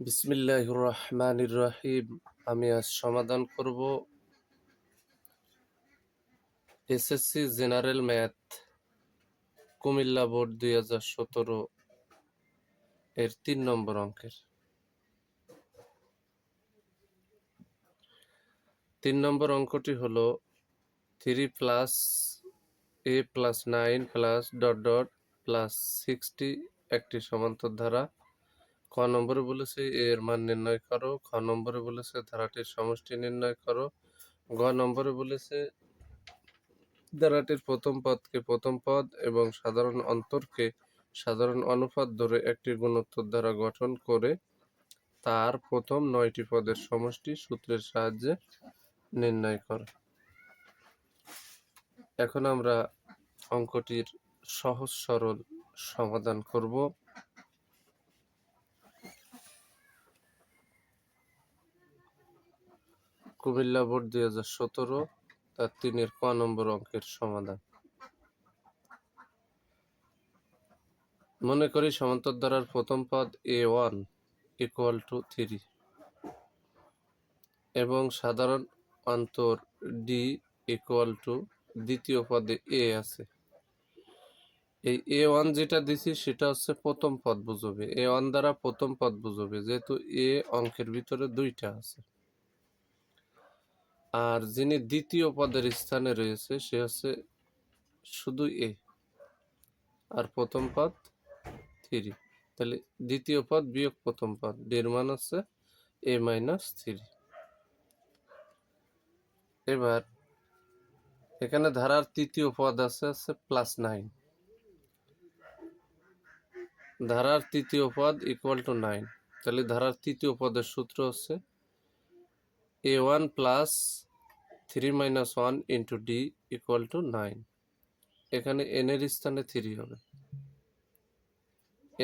বিসমিল্লাহ রহমান রহিম আমি আজ সমাধান করব SSC general math, Comilla board দুই হাজার সতেরো এর তিন নম্বর অঙ্কের। তিন নম্বর অঙ্কটি হলো three plus a plus nine plus dot dot plus sixty একটি সমান্তর ধারা। ক নম্বরে বলেছে, এর মান নির্ণয় করো। খ নম্বরে বলেছে, ধারাটির সমষ্টি নির্ণয় করো। গ নম্বরে বলেছে, ধারাটির প্রথম পদকে প্রথম পদ এবং সাধারণ অন্তরকে সাধারণ অনুপাত ধরে একটি গুণোত্তর দ্বারা গঠন করে তার প্রথম নয়টি পদের সমষ্টি সূত্রের সাহায্যে নির্ণয় করো। এখন আমরা অঙ্কটির সহজ সরল সমাধান করব। কুমিল্লা বোর্ড দুই হাজার সতেরো, তার তিনের ক নম্বর অঙ্কের সমাধান। মনে করি সমান্তর প্রথম পদ a one equal to three এবং সাধারণ অন্তর ডি ইকুয়াল টু দ্বিতীয় পদে এ আছে। এই এ ওয়ান যেটা দিছি সেটা হচ্ছে প্রথম পদ বুঝবে। এ ওয়ান দ্বারা প্রথম পদ বুঝবে, যেহেতু এ অঙ্কের ভিতরে দুইটা আছে। আর যিনি দ্বিতীয় পদের স্থানে রয়েছে, সে হচ্ছে শুধু এ। আর প্রথম পদ থ্রি। তাহলে দ্বিতীয় পদ বিয়োগ প্রথম পদ। ডের মান হচ্ছে এ মাইনাস থ্রি। এবার এখানে ধারার তৃতীয় পদ আছে আছে প্লাস নাইন। ধারার তৃতীয় পদ ইকুয়াল টু নাইন তাহলে ধারার তৃতীয় পদের সূত্র হচ্ছে a one plus three minus one into d equal to nine. এখানে এন এর স্থানে থ্রি হবে।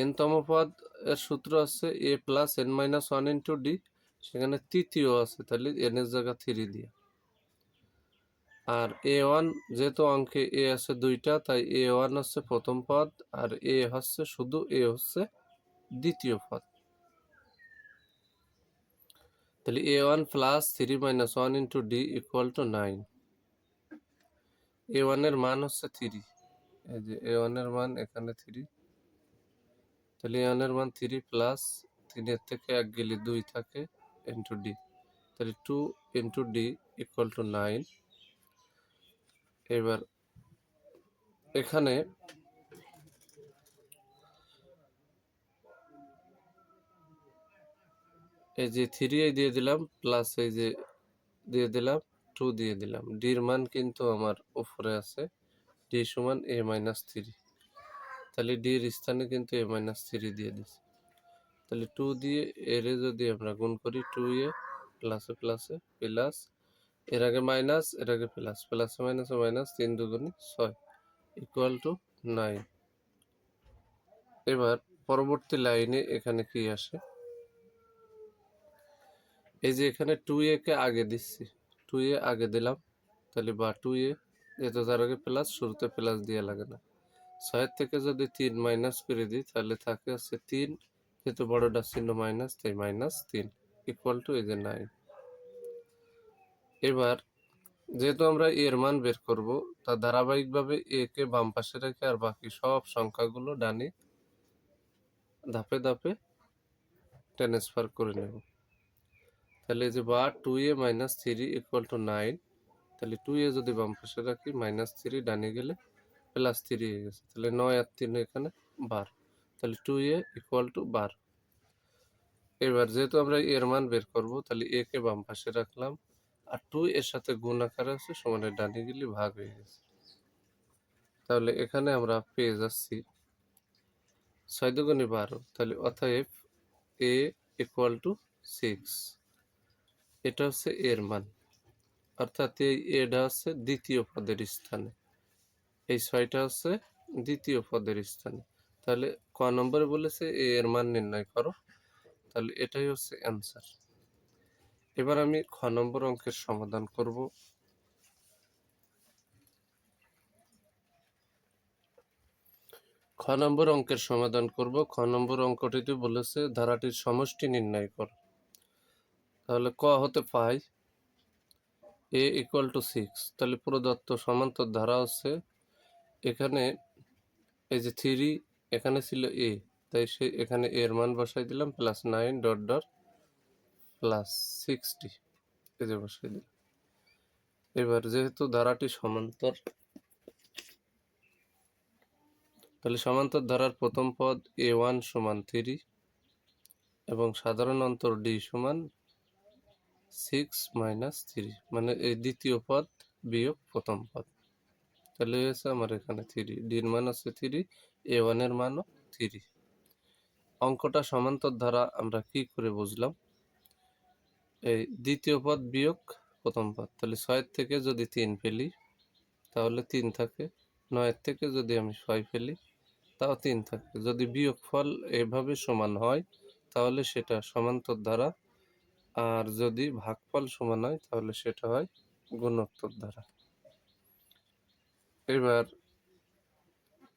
এন তম পদ এর সূত্র আছে a plus n minus one into d সেখানে তৃতীয় আছে, তাহলে এন এর জায়গা থ্রি দিয়ে। আর এ ওয়ান যেহেতু অঙ্কে এ আছে দুইটা, তাই এ ওয়ান হচ্ছে প্রথম পদ, আর এ হচ্ছে শুধু এ হচ্ছে দ্বিতীয় পদ। তাহলে a one plus three minus one into d equal to nine a ওয়ানের মান হচ্ছে থ্রি এই যে এ ওয়ানের মান এখানে থ্রি তাহলে এ ওয়ানের মান থ্রি প্লাস তিনের থেকে এক গেলে দুই থাকে ইন্টু ডি তাহলে two into d equal to nine এবার এখানে এই যে থ্রি দিয়ে দিলাম প্লাস এই যে দিয়ে দিলাম টু দিয়ে দিলাম। ডির মান কিন্তু আমার উপরে আছে। ডি সমান এ মাইনাস থ্রি তাহলে ডির স্থানে কিন্তু এ মাইনাস থ্রি দিয়ে দিছি। তাহলে টু দিয়ে এর যদি আমরা গুণ করি টু এ প্লাসে প্লাসে প্লাস এর আগে মাইনাস এর আগে প্লাস প্লাসে মাইনাসে মাইনাস তিন দুগুণে ছয় ইকুয়াল টু নাইন এবার পরবর্তী লাইনে এখানে কি আসে? এই যে এখানে টু এ কে আগে দিচ্ছি। টু এ আগে দিলাম, তাহলে বা টু এ যেহেতু তার আগে প্লাস শুরুতে প্লাস দিয়ে লাগে না। ছয়ের থেকে যদি তিন মাইনাস করে দিই, তাহলে থাকে হচ্ছে তিন, যেহেতু বড়টা চিহ্ন মাইনাস তাই মাইনাস তিন ইকুয়াল টু এই যে নাইন এবার, যেহেতু আমরা এর মান বের করব, তা ধারাবাহিকভাবে এ কে বাম পাশে রেখে আর বাকি সব সংখ্যাগুলো ডানে ধাপে ধাপে ট্রান্সফার করে নেব। তাহলে যে বা two a minus three equal to nine তাহলে টু এ যদি বাম পাশে রাখি মাইনাস থ্রি ডানে গেলে প্লাস থ্রি হয়ে গেছে। তাহলে নয় আর তিন এখানে বার তাহলে টু এ ইকুয়াল টু বার এবার যেহেতু আমরা এর মান বের করব, তাহলে এ কে বাম পাশে রাখলাম, আর টু এর সাথে গুণ আকার আছে, সমানে ডানে গেলে ভাগ হয়ে গেছে। তাহলে এখানে আমরা পেয়ে যাচ্ছি ছয় দুগুণে বারো। তাহলে অতএব এ ইকুয়াল টু সিক্স এটা হচ্ছে এর মান। অর্থাৎ এই এটা হচ্ছে দ্বিতীয় পদের স্থানে। এই ছয়টা হচ্ছে দ্বিতীয় পদের স্থানে। তাহলে ক নম্বরে বলেছে এ এর মান নির্ণয় করো। তাহলে এটাই হচ্ছে অ্যান্সার এবার আমি খ নম্বর অঙ্কের সমাধান করব। খ খ নম্বর অঙ্কের সমাধান করব। খ নম্বর অঙ্কটিতে বলেছে ধারাটির সমষ্টি নির্ণয় কর। তাহলে ক হতে পাই? এ ইকুয়াল টু সিক্স তাহলে প্রদত্ত সমান্তর ধারা হচ্ছে এখানে এই যে থ্রি এখানে ছিল এ তাই সে এখানে এর মান বসাই দিলাম plus nine dot dot plus sixty এই যে বসাই দিলাম। এবার যেহেতু ধারাটি সমান্তর, তাহলে সমান্তর ধারার প্রথম পদ এ ওয়ান সমান থ্রি এবং সাধারণ অন্তর ডি সমান সিক্স মাইনাস থ্রি মানে এই দ্বিতীয় পদ বিয়োগ প্রথম পদ। তাহলে হয়েছে আমার এখানে থ্রি ডির মান হচ্ছে থ্রি এ ওয়ানের মানও থ্রি অঙ্কটা সমান্তর ধারা আমরা কি করে বুঝলাম? এই দ্বিতীয় পদ বিয়োগ প্রথম পদ, তাহলে ছয়ের থেকে যদি তিন ফেলি, তাহলে তিন থাকে। নয়ের থেকে যদি আমি ছয় ফেলি, তাও তিন থাকে। যদি বিয়োগ ফল এভাবে সমান হয়, তাহলে সেটা সমান্তর দ্বারা আর যদি ভাগফল সমান হয়, তাহলে সেটা হয় গুণোত্তর দ্বারা। এবার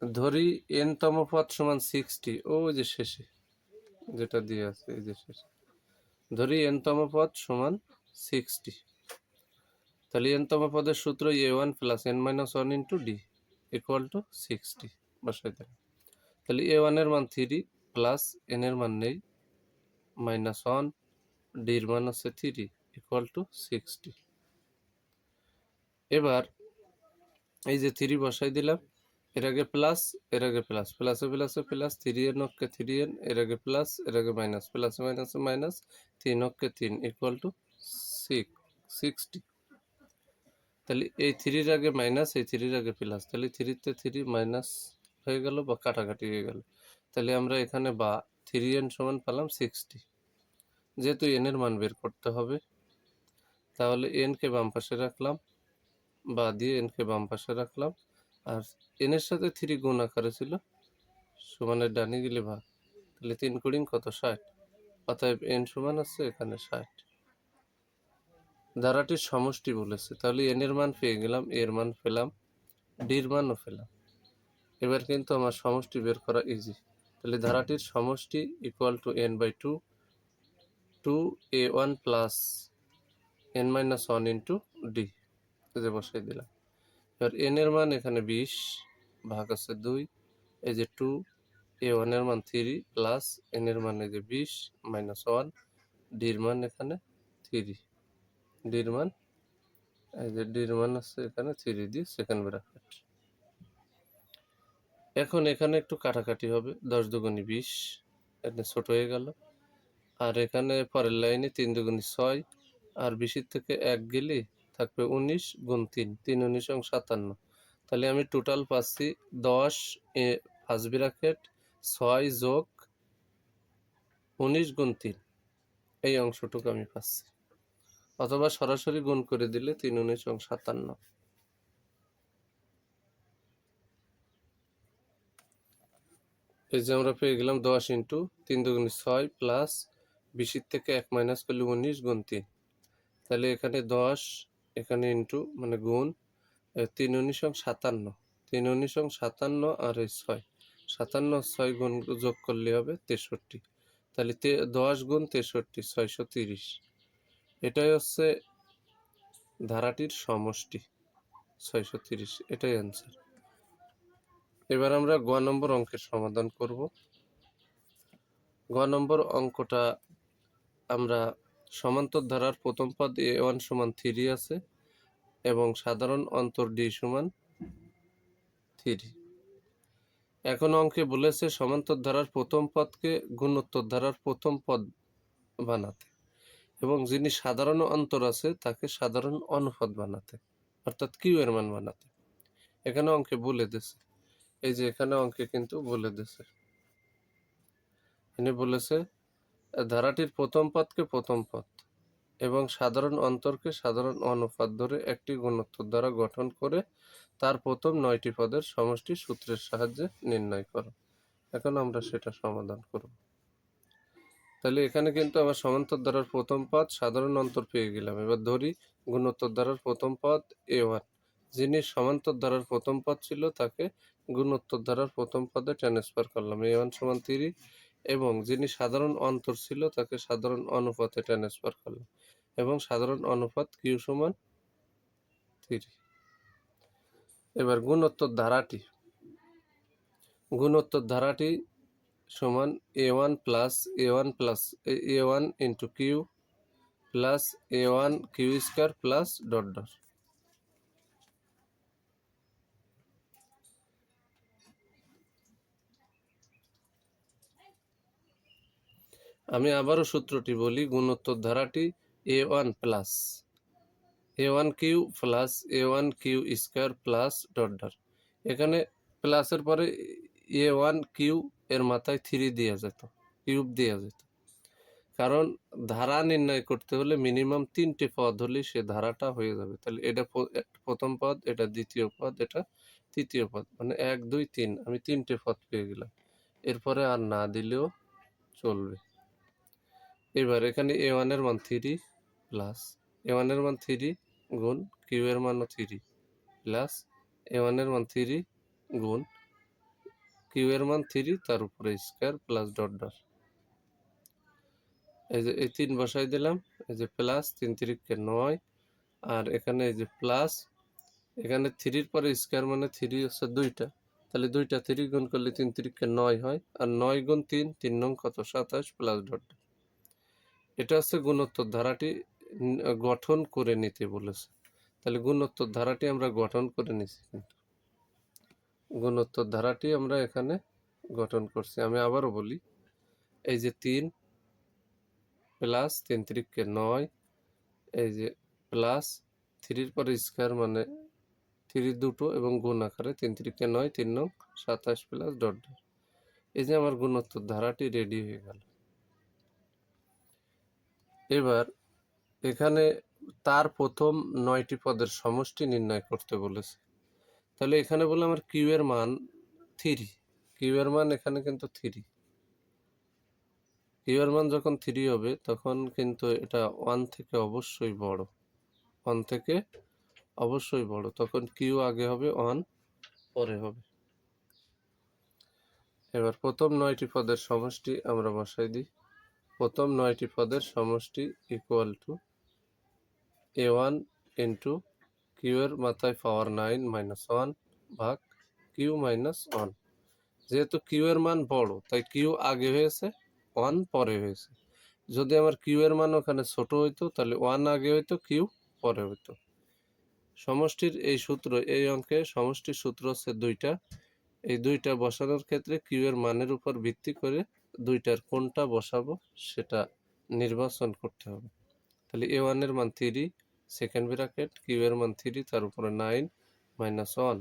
ধরি এন তম পদ সমান সিক্সটি ও যে শেষে, যেটা দিয়ে আছে, এই যে শেষে। ধরি এন তম পদ সমান সিক্সটি তাহলে এন তম পদের সূত্র a one plus n minus one into d equal to sixty বসাই দেন। তাহলে এ ওয়ানের মান থ্রি প্লাস এন এর মান নেই মাইনাস ওয়ান ডির মান হচ্ছে থ্রি ইকুয়াল টু সিক্সটি এবার এই যে থ্রি বসাই দিলাম, এর আগে প্লাস এর আগে প্লাস প্লাসে প্লাসে প্লাস থ্রি এন অক্ষে থ্রি এন এর আগে প্লাস এর আগে মাইনাস প্লাসে মাইনাসে মাইনাস তিন অক্ষে তিন ইকুয়াল টু সিক্স সিক্সটি তাহলে এই থ্রির আগে মাইনাস এই থ্রির আগে প্লাস তাহলে থ্রিতে থ্রি মাইনাস হয়ে গেল বা কাটাকাটি হয়ে গেল। তাহলে আমরা এখানে বা থ্রি এন সমান পেলাম সিক্সটি যেহেতু এন এর মান বের করতে হবে, তাহলে এনকে বাম পাশে রাখলাম, বা দিয়ে এনকে বাম পাশে রাখলাম, আর এনের সাথে থ্রি গুণ আকারে ছিল, সমানের ডানি গেলে ভাগ, তাহলে তিন কুড়িং কত? ষাট, অতএব এন সমান আছে এখানে ষাট। ধারাটির সমষ্টি বলেছে, তাহলে এন এর মান পেয়ে গেলাম এর মান পেলাম ডির মানও পেলাম। এবার কিন্তু আমার সমষ্টি বের করা ইজি তাহলে ধারাটির সমষ্টি equal to n by two two a one plus n minus one into d যে বসাই দিলাম। এবার এন এর মান এখানে বিশ, ভাগ আছে দুই, এই যে টু এ ওয়ানের মান থ্রি প্লাস এন এর মান এই যে বিশ মাইনাস ওয়ান ডির মান এখানে থ্রি ডির মান, এই যে ডির মান আছে এখানে থ্রি দিয়ে সেকেন্ড ব্র্যাকেট এখন এখানে একটু কাটাকাটি হবে, দশ দুগুনি বিশ এখানে ছোট হয়ে গেল। আর এখানে পরের লাইনে তিন দুগুনি ছয়, আর বিশের থেকে এক গেলে থাকবে উনিশ গুণ তিন তিন উনিশ এবং সাতান্ন। তাহলে আমি টোটাল পাচ্ছি দশ এ ফার্স্ট ব্র্যাকেট ছয় যোগ উনিশ গুণ তিন। এই অংশটুকু আমি পাচ্ছি। অথবা সরাসরি গুণ করে দিলে তিন উনিশ এবং সাতান্ন। এই যে আমরা পেয়ে গেলাম দশ ইন্টু তিন দুগুণি ছয় প্লাস বিশের থেকে এক মাইনাস করলে উনিশ গুণ তিন। তাহলে এখানে দশ, এখানে ইন্টু মানে গুণ তিন উনিশ এবং সাতান্ন। তিন উনিশ এবং সাতান্ন আর এই ছয়। সাতান্ন ছয় গুণ যোগ করলে হবে তেষট্টি। তাহলে দশ গুণ তেষট্টি, ছয়শো তিরিশ। এটাই হচ্ছে ধারাটির সমষ্টি, ছয়শো তিরিশ। এটাই অ্যান্সার এবার আমরা গ নম্বর অঙ্কের সমাধান করব। গ নম্বর অঙ্কটা আমরা সমান্তর ধারার প্রথম পদ এ ওয়ান সমান থ্রি আছে এবং সাধারণ অন্তর ডি সমান থ্রি এখন অঙ্কে বলেছে সমান্তর ধারার প্রথম পদকে গুণোত্তর ধারার প্রথম পদ বানাতে এবং যিনি সাধারণ অন্তর আছে তাকে সাধারণ অনুপদ বানাতে, অর্থাৎ কিউ এর মান বানাতে। এখানে অঙ্কে বলে দিছে এই যে এখানে অঙ্কে কিন্তু বলে দিছে এনে বলেছে ধারাটির প্রথম পদকে প্রথম পদ এবং সাধারণ অন্তরকে সাধারণ অনুপাত ধরে একটি গুণোত্তর দ্বারা গঠন করে তার প্রথম নয়টি পদের সমষ্টি সূত্রের সাহায্যে নির্ণয় করো। এখন আমরা সেটা সমাধান করব। তাহলে এখানে কিন্তু আমার সমান্তর দ্বারার প্রথম পদ সাধারণ অন্তর পেয়ে গেলাম। এবার ধরি গুণোত্তর দ্বারার প্রথম পদ এ ওয়ান। যিনি সমান্তর ধারার প্রথম পদ ছিল তাকে গুণোত্তর ধারার প্রথম পদে ট্রান্সফার করলাম। এ ওয়ান সমান থ্রি এবং যিনি সাধারণ অন্তর ছিল, তাকে সাধারণ অনুপাতে ট্রান্সফার করলাম এবং সাধারণ অনুপাত কিউ সমান থ্রি এবার গুণোত্তর ধারাটি। গুণোত্তর ধারাটি সমান a one plus a one plus a one into q plus a one q square plus dot dot আমি আবারও সূত্রটি বলি, গুণোত্তর ধারাটি a one plus a one q plus a one q square plus dot dot এখানে প্লাসের পরে এ one Q এর মাথায় থ্রি দেওয়া যেত কিউব দেওয়া যেত। কারণ ধারা নির্ণয় করতে হলে মিনিমাম তিনটে পদ হলে সে ধারাটা হয়ে যাবে। তাহলে এটা প্রথম পদ, এটা দ্বিতীয় পদ, এটা তৃতীয় পদ মানে এক, দুই, তিন, আমি তিনটে পদ পেয়ে গেলাম। এরপরে আর না দিলেও চলবে। এবার এখানে এ ওয়ানের মান থ্রি প্লাস এ ওয়ানের মান থ্রি গুণ কিউ এর মানও থ্রি প্লাস এ ওয়ানের মান থ্রি গুণ কিউ এর মান থ্রি তার উপরে স্কোয়ার প্লাস ডট ডট এই যে এই তিন বসাই দিলাম, এই যে প্লাস তিন তিরিককে নয়, আর এখানে এই যে প্লাস এখানে থ্রির পরে স্কোয়ার মানে থ্রি হচ্ছে দুইটা, তাহলে দুইটা থ্রি গুণ করলে তিন তিরিককে নয় হয়, আর নয় গুণ তিন তিন নং কত সাতাশ প্লাস ডট। এটা হচ্ছে গুণোত্তর ধারাটি গঠন করে নিতে বলেছে। তাহলে গুণোত্তর ধারাটি আমরা গঠন করে নিছি কিন্তু। গুণোত্তর ধারাটি আমরা এখানে গঠন করছি। আমি আবারও বলি, এই যে তিন প্লাস তিন তিরিককে নয়, এই যে প্লাস থ্রির পরে স্কোয়ার মানে থ্রি দুটো এবং গুণ আকারে তিন তিরিককে নয়, তিন নং সাতাশ প্লাস ডট। এই যে আমার গুণোত্তর ধারাটি রেডি হয়ে গেল। এবার এখানে তার প্রথম নয়টি পদের সমষ্টি নির্ণয় করতে বলেছে। তাহলে এখানে বলে আমার কিউ এর মান থ্রি কিউ এর মান এখানে কিন্তু থ্রি কিউ এর মান যখন থ্রি হবে, তখন কিন্তু এটা ওয়ান থেকে অবশ্যই বড়। ওয়ান থেকে অবশ্যই বড়। তখন কিউ আগে হবে ওয়ান পরে হবে। এবার প্রথম নয়টি পদের সমষ্টি আমরা বসাই দিই। প্রথম নয়টি পদের সমষ্টি equal to a one into q এর মাথায় পাওয়ার নাইন মাইনাস ওয়ান ভাগ কিউ মাইনাস ওয়ান যেহেতু কিউ এর মান বড়, তাই কিউ আগে হয়েছে ওয়ান পরে হয়েছে। যদি আমার কিউ এর মান ওখানে ছোট হইতো, তাহলে ওয়ান আগে হইতো কিউ পরে হইতো। সমষ্টির এই সূত্র, এই অঙ্কে সমষ্টির সূত্র হচ্ছে দুইটা। এই দুইটা বসানোর ক্ষেত্রে কিউ এর মানের উপর ভিত্তি করে দুইটার কোনটা বসাবো সেটা নির্বাচন করতে হবে। তাহলে এ ওয়ানের মান থ্রি সেকেন্ড ব্র্যাকেট কিউ এর মান থ্রি তার উপরে নাইন মাইনাস ওয়ান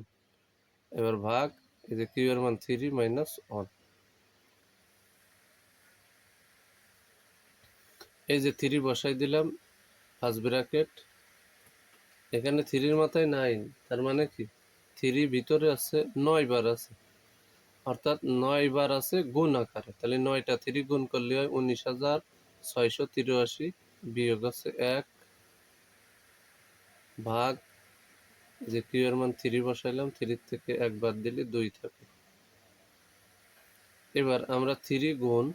এবার ভাগ, এই যে কিউ এর মান থ্রি মাইনাস ওয়ান এই যে থ্রি বসাই দিলাম ফার্স্ট ব্র্যাকেট এখানে থ্রির মাথায় নাইন তার মানে কি? থ্রি ভিতরে আছে, নয় বার আছে। অর্থাৎ নয় বার আছে গুণ আকারে। তাহলে নয়টা থ্রি গুণ করলে হয় উনিশ হাজার ছয়শো তিরাশি বিয়োগ আছে এক ভাগ, যে কিউ এর মান থ্রি বসাইলাম, থ্রির থেকে এক বাদ দিলে দুই থাকে। এবার আমরা থ্রি গুণ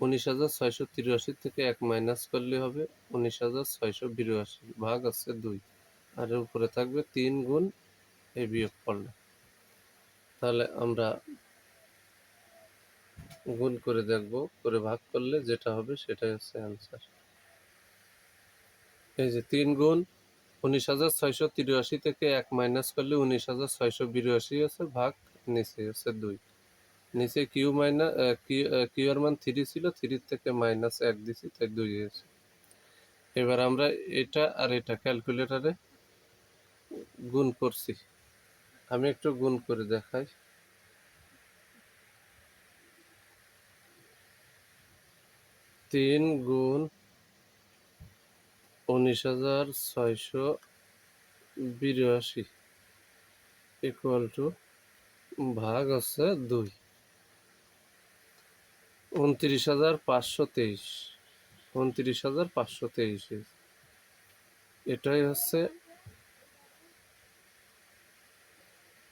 উনিশ হাজার ছয়শো তিরাশি থেকে এক মাইনাস করলে হবে উনিশ হাজার ছয়শো বিরাশি, ভাগ আছে দুই। আর উপরে থাকবে তিন গুণ এই বিয়োগ করলে। তাহলে আমরা গুণ করে দেখব, করে ভাগ করলে যেটা হবে সেটাই হচ্ছে অ্যান্সার এই যে তিন গুণ উনিশ হাজার ছয়শো তিরাশি থেকে এক মাইনাস করলে উনিশ হাজার ছয়শো বিরাশি আছে, ভাগ নিচে হচ্ছে দুই। নিচে কিউ মাইনাস কিউ এর মান থ্রি ছিল থ্রির থেকে মাইনাস এক দিছি, তাই দুই হয়েছে। এবার আমরা এটা আর এটা ক্যালকুলেটারে গুণ করছি। আমি একটু গুণ করে দেখাই। তিন গুণ উনিশ হাজার ছয়শো বিরাশি ইকুয়াল টু ভাগ আছে দুই। উনত্রিশ হাজার পাঁচশো তেইশ। উনত্রিশ হাজার পাঁচশো তেইশ। এটাই হচ্ছে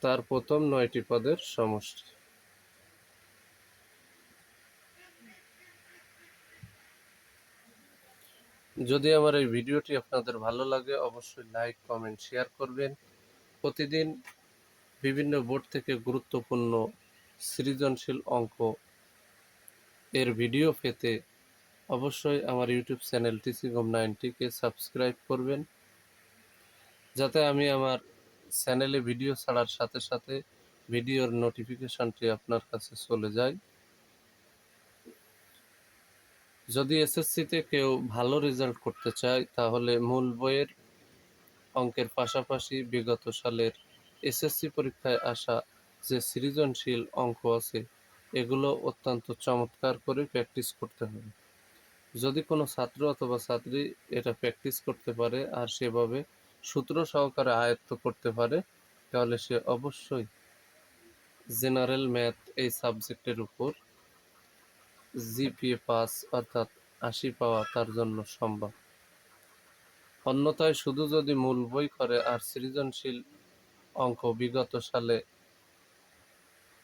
তার প্রথম নয়টি পদের সমষ্টি। যদি আমার এই ভিডিওটি আপনাদের ভালো লাগে, অবশ্যই লাইক, কমেন্ট, শেয়ার করবেন। প্রতিদিন বিভিন্ন বোর্ড থেকে গুরুত্বপূর্ণ সৃজনশীল অঙ্ক এর ভিডিও পেতে অবশ্যই আমার ইউটিউব চ্যানেল টিচিংম নাইনটিকে সাবস্ক্রাইব করবেন। যাতে আমি আমার চ্যানেলে ভিডিও ছাড়ার সাথে সাথে ভিডিওর নোটিফিকেশনটি আপনার কাছে চলে যায়। যদি এসএসসিতে কেউ ভালো রেজাল্ট করতে চায়, তাহলে মূল বইয়ের অঙ্কের পাশাপাশি বিগত সালের এসএসসি পরীক্ষায় আসা যে সৃজনশীল অঙ্ক আছে, এগুলো অত্যন্ত চমৎকার করে প্র্যাকটিস করতে হবে। যদি কোনো ছাত্র অথবা ছাত্রী এটা প্র্যাকটিস করতে পারে আর সেভাবে সূত্র সহকারে আয়ত্ত করতে পারে, তাহলে সে অবশ্যই জেনারেল ম্যাথ এই সাবজেক্টের উপর জিপিএ পাস অর্থাৎ আশি পাওয়া তার জন্য সম্ভব। অন্যথায় শুধু যদি মূল বই করে আর সৃজনশীল অঙ্ক বিগত সালে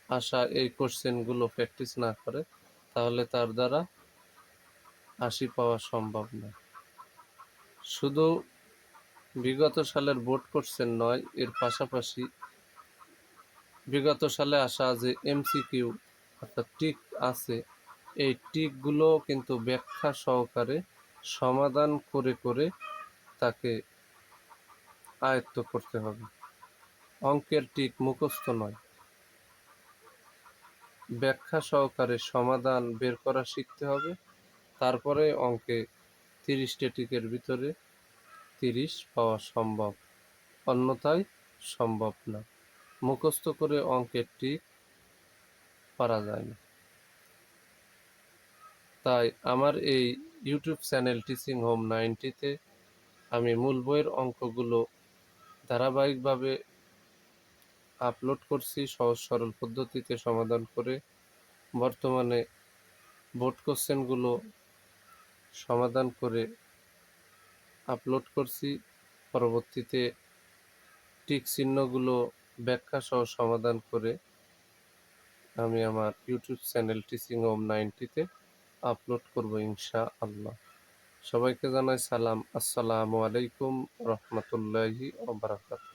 আসা এই কোশ্চেনগুলো প্র্যাকটিস না করে, তাহলে তার দ্বারা আশি পাওয়া সম্ভব নয় শুধু বিগত সালের বোর্ড কোশ্চেন নয়, এর পাশাপাশি বিগত সালে আসা যে এমসিকিউ, অর্থাৎ টিক আছে, এই টিকগুলো কিন্তু ব্যাখ্যা সহকারে সমাধান করে করে তাকে আয়ত্ত করতে হবে। অঙ্কের টিক মুখস্থ নয়। ব্যাখ্যা সহকারে সমাধান বের করা শিখতে হবে। তারপরে অঙ্কে তিরিশটি টিকের ভিতরে তিরিশ পাওয়া সম্ভব, অন্যথায় সম্ভব না। মুখস্থ করে অঙ্কের টিক পারা যায় না। তাই আমার এই ইউটিউব চ্যানেল টিচিং হোম নাইনটিতে আমি মূল বইয়ের অঙ্কগুলো ধারাবাহিকভাবে আপলোড করছি সহজ সরল পদ্ধতিতে সমাধান করে। বর্তমানে বোর্ড কোশ্চেনগুলো সমাধান করে আপলোড করছি। পরবর্তীতে টিক চিহ্নগুলো ব্যাখ্যা সহ সমাধান করে আমি আমার ইউটিউব চ্যানেল টিচিং হোম নাইনটিতে আপলোড করব ইনশা আল্লাহ সবাইকে জানাই সালাম। আসসালামু আলাইকুম রহমতুল্লাহি ওবরাকাত